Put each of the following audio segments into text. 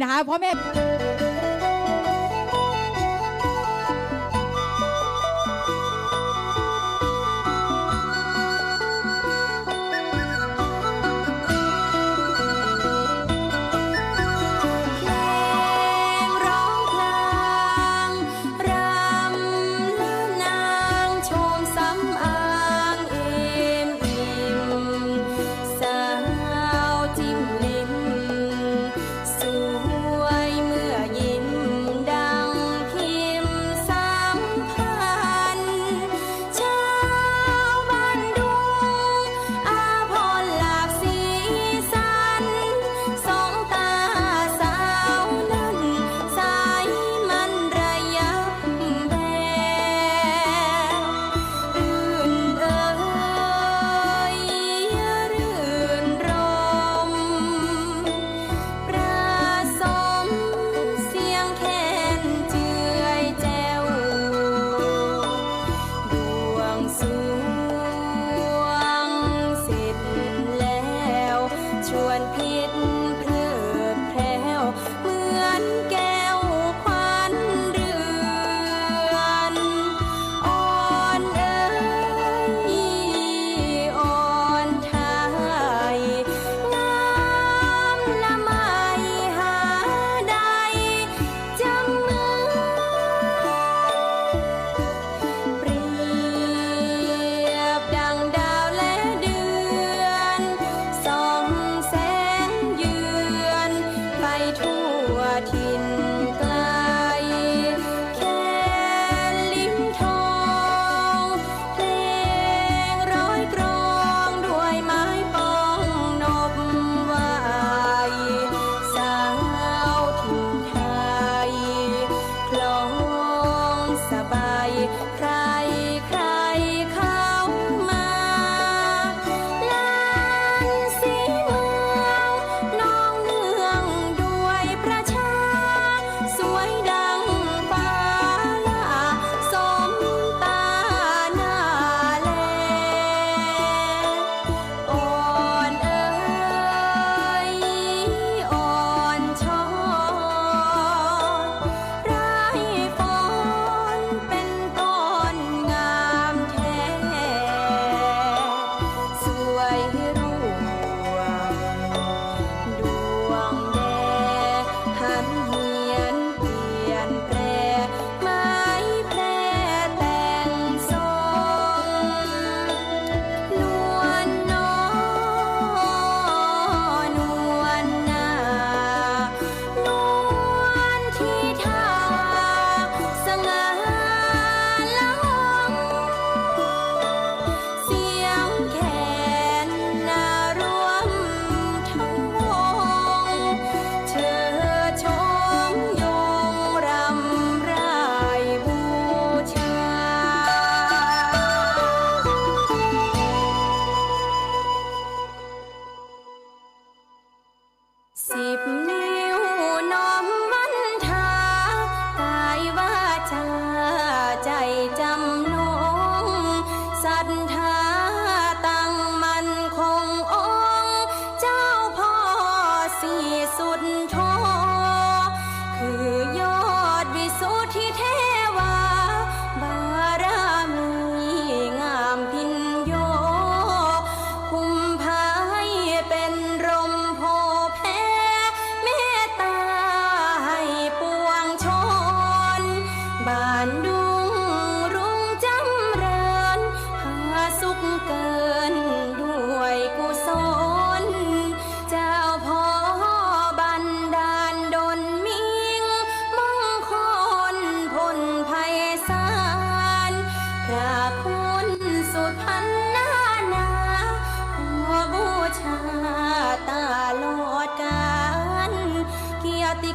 นะคะพ่อแม่ ทิน Sieben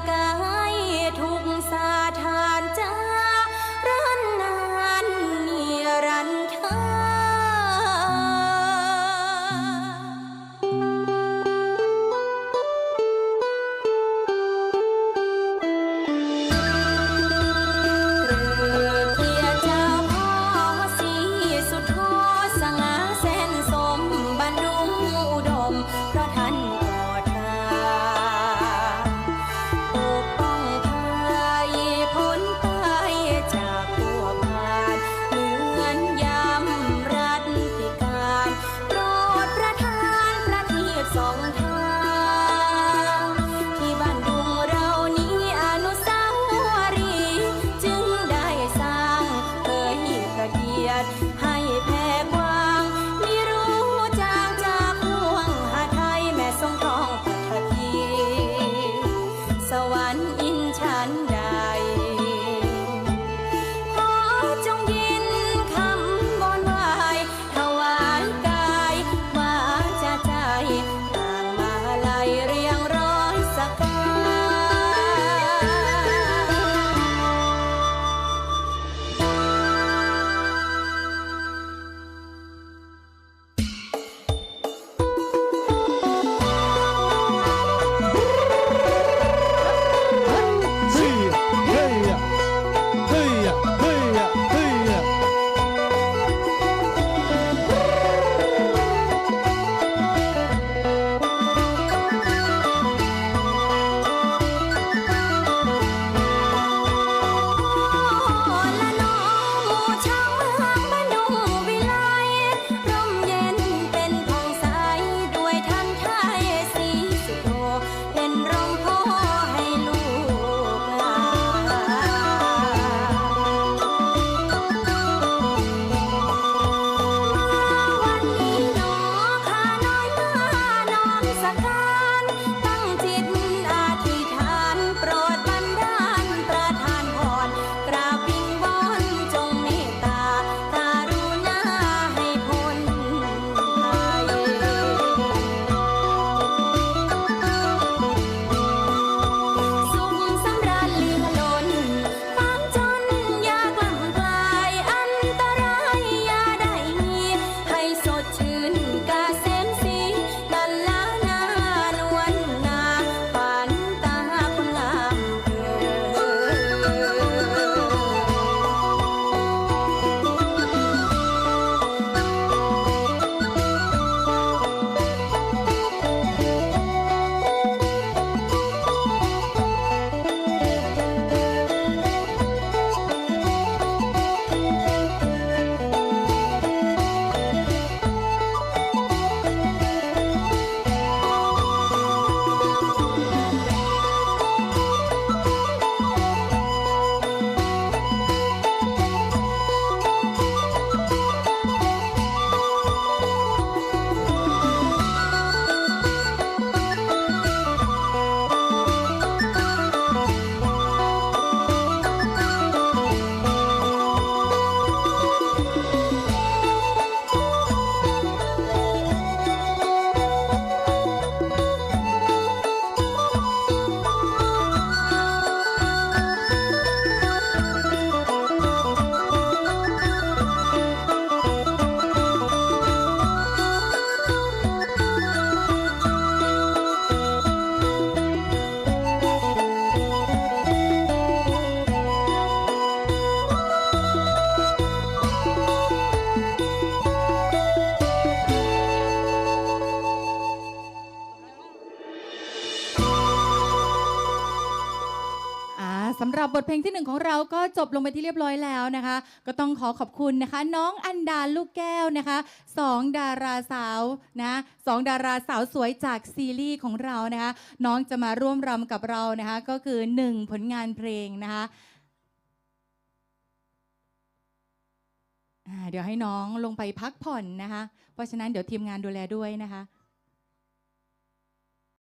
干。 หรับบทเพลงที่หนึ่งของเราก็จบลงไปที่เรียบร้อยแล้วนะคะ ก็ต้องขอขอบคุณนะคะ น้องอันดาลูกแก้วนะคะสองดาราสาวนะสองดาราสาวสวยจากซีรีส์ของเรานะคะ น้องจะมาร่วมรำกับเรานะคะ ก็คือหนึ่งผลงานเพลงนะคะเดี๋ยวให้น้องลงไปพักผ่อนนะคะ เพราะฉะนั้นเดี๋ยวทีมงานดูแลด้วยนะคะ